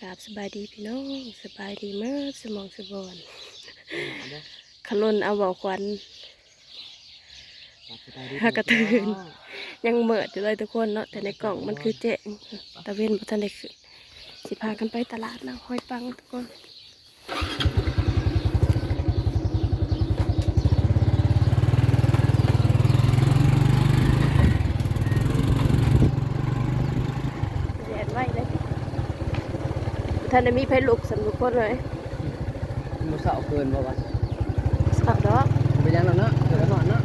กราบสบายดีพี่น้องสบายดีเมื่อสมองสบอนขลนเอาเบาควันหากระตื่นยังเหมิดอยู่เลยทุกคนเนาะแต่ในกล่องมันคือเจ๊งตะเวนบ่ทันได้ขึ้นสิพากันไปตลาดนะห้อยปังทุกคนแดดไว้เลย ท่านได้มีไผลุกสำทุกคนเลยมือเสาเกินบ่วะสาวดอกไปยังแล้วเนาะเกิดแล้วหอนเนาะ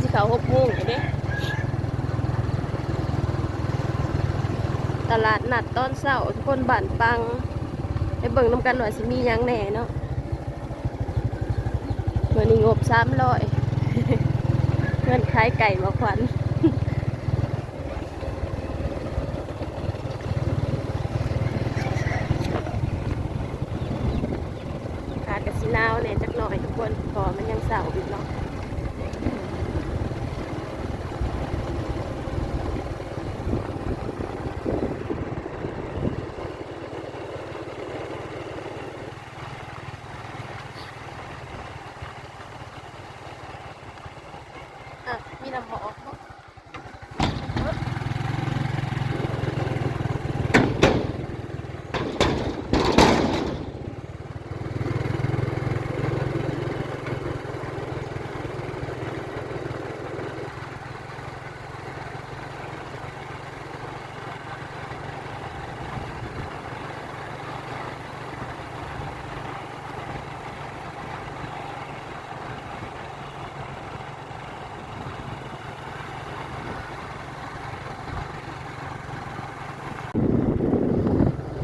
สิเขาหกโมงไอ้เด้ตลาดนัดตอนเช้าทุกคนบ้านปังไปเบิ่งน้ำกันหน่อยสิมีหยังแหน่เนาะเมื่อนี้งบสามร้อยเงินขายไก่มาขวัญ อากาศกสิหนาวเนี่ยจักหน่อยทุกคนเพอมันยังเสาร์อยู่เนาะ อะ มีน้ำหอมเนาะ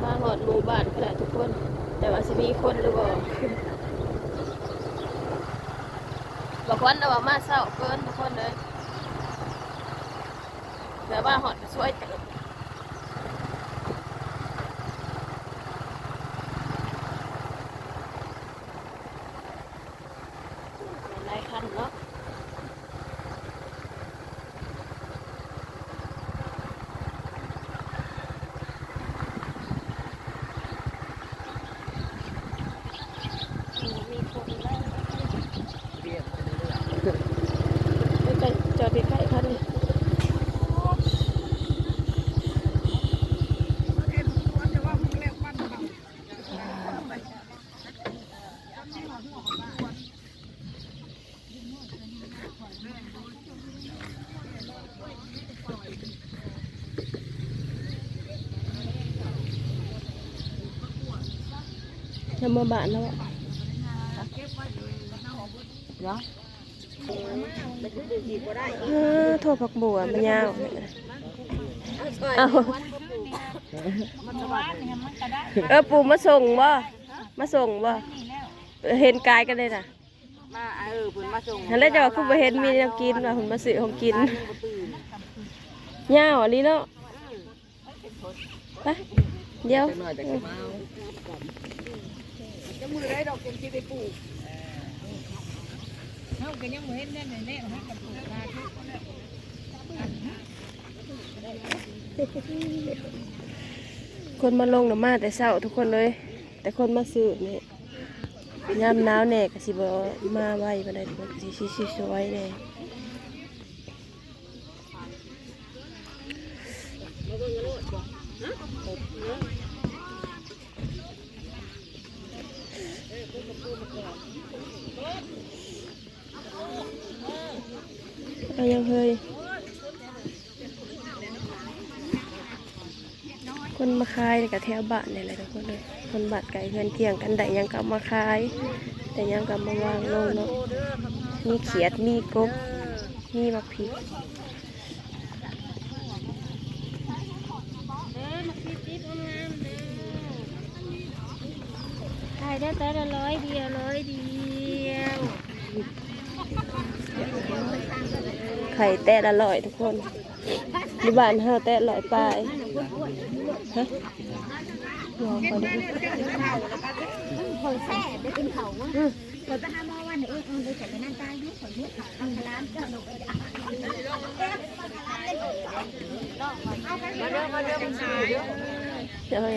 มา หมู่บ้านก็ได้ทุกคน แต่ว่าสิมีคนหรือเปล่าบอกวันเราว่ามาเศร้าเกินทุกคนเลยแต่ว่าหอดช่วยเติมหลายคันเนาะ มีคนไล่ เรียบไปเรื่อย ไม่ไปจอดใกล้ๆคันเลย จะมาบ้านแล้วอะเนาะเออโทษผักบัวมันยาวเอาเออปู่มาส่งบ่มาส่งบ่เห็นกายกันเลยน่ะมาเออเพิ่นมาส่งทันแล้วจะว่าคุณบ่เห็นมีแนวกินว่าคุณมาซื้อของกินยาอันนี้เนาะไปเดี๋ยว จะมือได้ดอกจนสิไปปลูกเฮาก็ยังบ่เห็นแน่นแน่ๆเฮากับปลูกนาทุกคนมาลงหน่ะมาแต่เช้าทุกคนเลย แต่คนมาซื้อนี่ยามหนาวแน่ก็สิบ่มาไว้ปานใดทุกคนสิสิสิสวยแน่เอายัง เคยคนมาขายกับแถวบ้านนี่แหละทุกคนเลยคนบ้านไก่เพื่อนเคียงกันได้หยังกลับมาขาย แต่ยังกลับมาวางลงเนาะ มีเขียด มีกบ มีมักพริกายได้แต่ละร้อยเดียวร้อยเดียว ไข่แตะละร้อยทุกคนอยู่บ้านเฮาแตะร้อยปลายฮะรอคนนี้เคยแซ่ได้กินเขาวะเคยไปหาหมอวันเออเออเลยแต่ไปนั่งตายยุ่งขอยุ่งทำร้านเจ้าหนูไปด่ามาเด้อมาเด้อมันสิเด้อเดี๋ยวเลย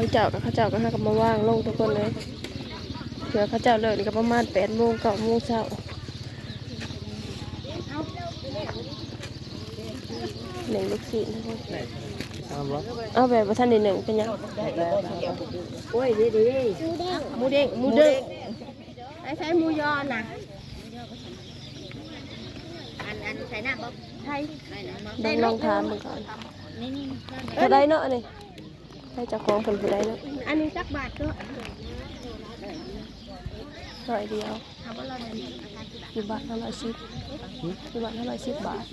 างเจ้ากับเขาเจ้าก็หากันมาว่างลงทุกคนเลยเผื่อเขาเจ้าเลิกนี่ก็ประมาณแปดโมงเก้าโมงเช้าหนึ่งลูกศิษย์ทุกคนตามรถเอาแบบว่าท่านในหนึ่งเป็นยังโอ้ยดีดีหมูเด้งหมูเด้งไอ้ใช้หมูยอน่ะอันอันใส่หน้าบ๊อบใช่ใส่หน้าบ๊อบลองลองถามมึงก่อนนี่นี่ผู้ใดเนาะนี่ ให้เจ้าของคนผู้ใดเนาะอันนี้สักบาทก็ร้อยเดียวเอาว่าเราเนี่ยอยู่บาทเท่าไหร่สิบอยู่บาทเท่าไหร่สิบบาทเ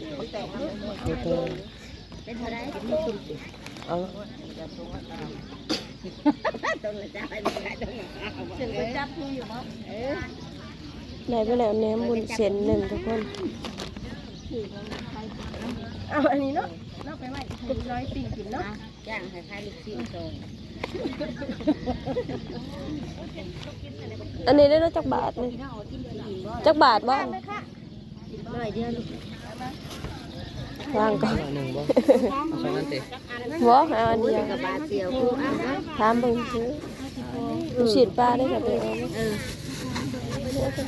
ป็นเท่าไรเอาต้นละจ้าไปไม่ได้ต้นละถึงไปจับมืออยู่มั้งเออได้ไปแล้วแหนมบุญเส้นหนึ่งทุกคน เอาอันนี้เนาะเนาะไปไว้ร้อยปีกินเนาะ จ้างให้ใครลูกชิ้นโตอันนี้ได้แล้วจักบาทหนึงจักบาทบ้างร้อยเดียวลูกวางก่อนหนึ่งบ่เอาสองอันติวอเอาอันเดียวกับบาทเดียวกูเอานะถามเบิ่งซื้อดูฉีดปลาได้กับเดียวเออ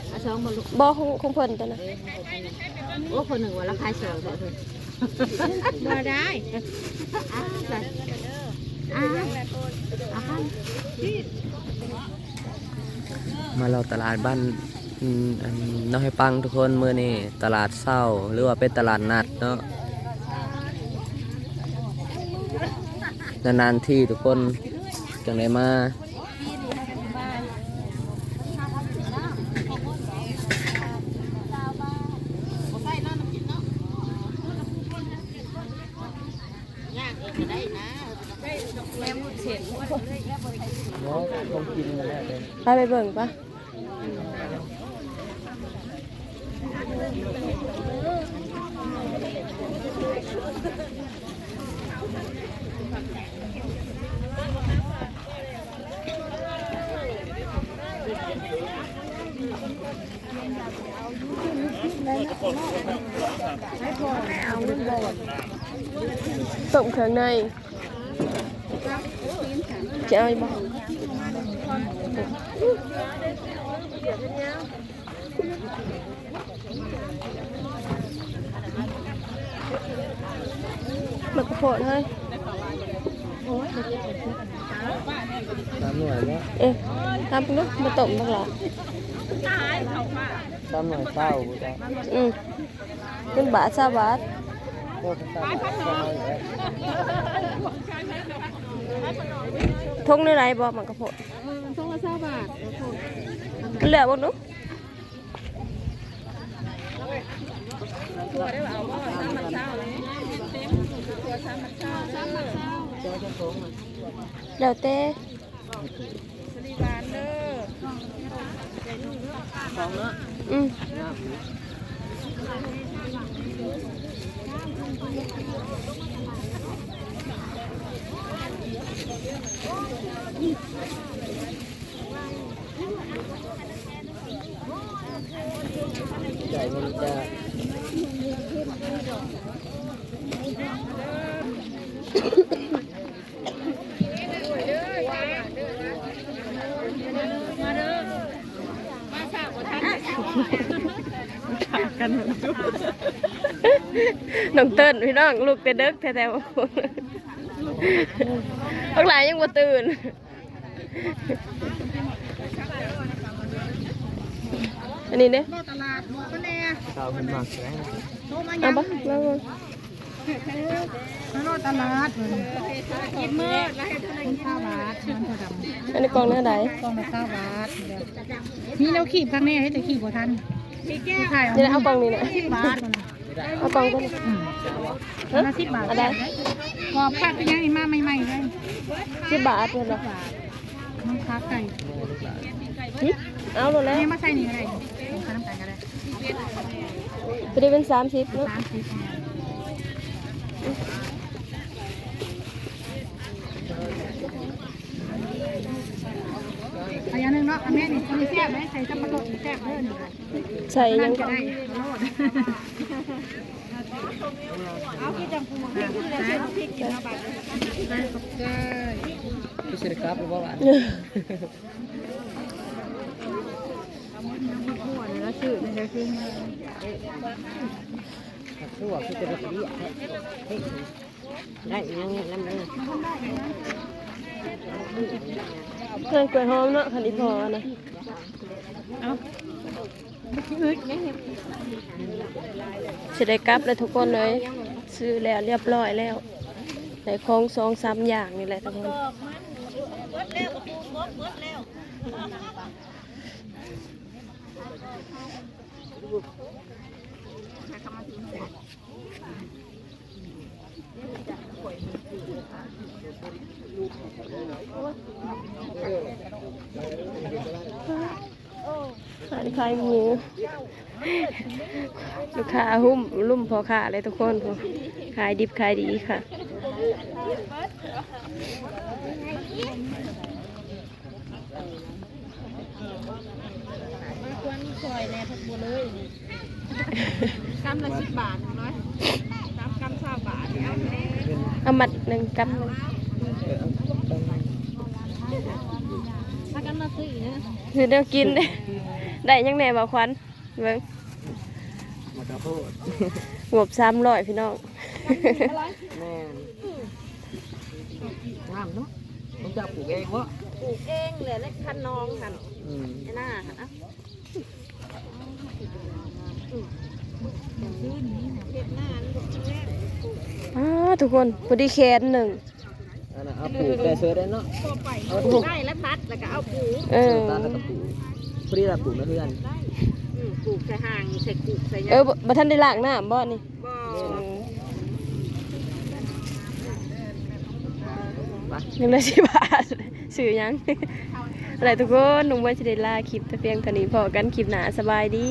เอาสองบอลลูกบ่ของของเพิ่นตัวน่ะโอ้คนหนึ่งวันละขายสองเลย บ่ได้อ่าใส่อ่าอ่ามาเราตลาดบ้านน้องให้ปังทุกคนเมื้อนี้ตลาดเศร้าหรือว่าเป็นตลาดนัดเนาะนานๆที่ทุกคนจังไดมา เนาะคงกินกันแล้วเลยไปไปเบิ่งปะ ต้มเครื่องในจะเอาอีกบ้างมันกระโผดให้สามหน่วยเนาะเอ๊ะทำลูกมาต้มบ้างเหรอ สามหน่วยเศร้ากูจะอืมเป็นบาทซาบาทโคตรตามมาสามห ของเนาะอืมใหญ่มันจะ น้องเติ้นพี่น้องลูกแต่เด็กแท้ๆว่าพวกหลายยังบ่ตื่นอันนี้เด้รอตลาดบอกกันแน่ข้าวขึ้นมากแล้วโทรมาเอาปะแล้วรอตลาดกินมื้อแล้วให้เท่าไหร่กินข้าวบาทมันพอดำอันนี้กล่องเนื้อใดกล่องละเก้าบาทมีแล้วขีบข้างนี้ให้แต่ขีบบ่ทันมีแก้วถ่ายนี่นะเอากล่องนี้นะสิบบาทก่อนนะ เอากล่องก็ได้อันละสิบบาทอะไรกรอบผักเป็ยังนี่มาใหม่ๆเลยสิบบาทเลยเหรอน้ำค้าไก่หึเอาหมดแล้วนี่มาใส่นี่ก็ได้องข้าวน้ำตาลก็ได้จะได้เป็นสามสิบเนาะอันนึงเนาะอันนี้นี่คนแซ่บไหมใส่สับปะรดแซ่บเด้อนี่ใส่ยังก็ได้เอาที่จัง พริกที่เราใช้พริกกินเอาบัตรได้ขอบใจพี่สิริครับหรือว่าบ้านหัวเลยแล้วชื่อมันจะขึ้นมาทั่วพี่สิริครับได้ยังลำเลยเพื่อนกล้วยหอมเนาะคันอีพอนะเอา เนี่ยสิได้กลับแล้วทุกคนเลย ซื้อแล้วเรียบร้อยแล้วใส่ของสองสามอย่างนี่แหละทุกคน ขายขายหมูลูกค้าหุ้มลุ่มพอค่ะเลยทุกคนขายดิบขายดีค่ะควรซอยแน่ทุกบัวเลยกำละสิบบาทน้อยสามกำสามบาทเดียวเอามัดหนึ่งกำหนึ่งถ้ากันมาซื้อเนี่ยคือเดี๋ยวกินเด้ ได้ยังไงบ่าวควันเบิ่งมากระโพดงบสามร้อยพี่น้อง แม่งามเนาะต้องจับปลูกเองวะปลูกเองเลยและคันน้องค่ะอืมไอ้หน้าค่ะนะอ้าทุกคนพอดีแขนหนึ่ง อันนั้นเอาปลูกแต่เสือได้เนาะตัวไปได้แล้วทัดแล้วก็เอาปลูกเออตาแล้วก็ปลูกพอดีเราปลูกนะเพื่อนปลูกใส่ห่างใส่กุกใส่เออบ่บ่ทันได้ล้างน้ำบ่นี่บ่เออไปยังได้สิบบาทซื้อหยังอะไรทุกคนหนุ่มวันสิได้ลาคลิปแต่เพียงเท่านี้พอกันคลิปหน้าสบายดี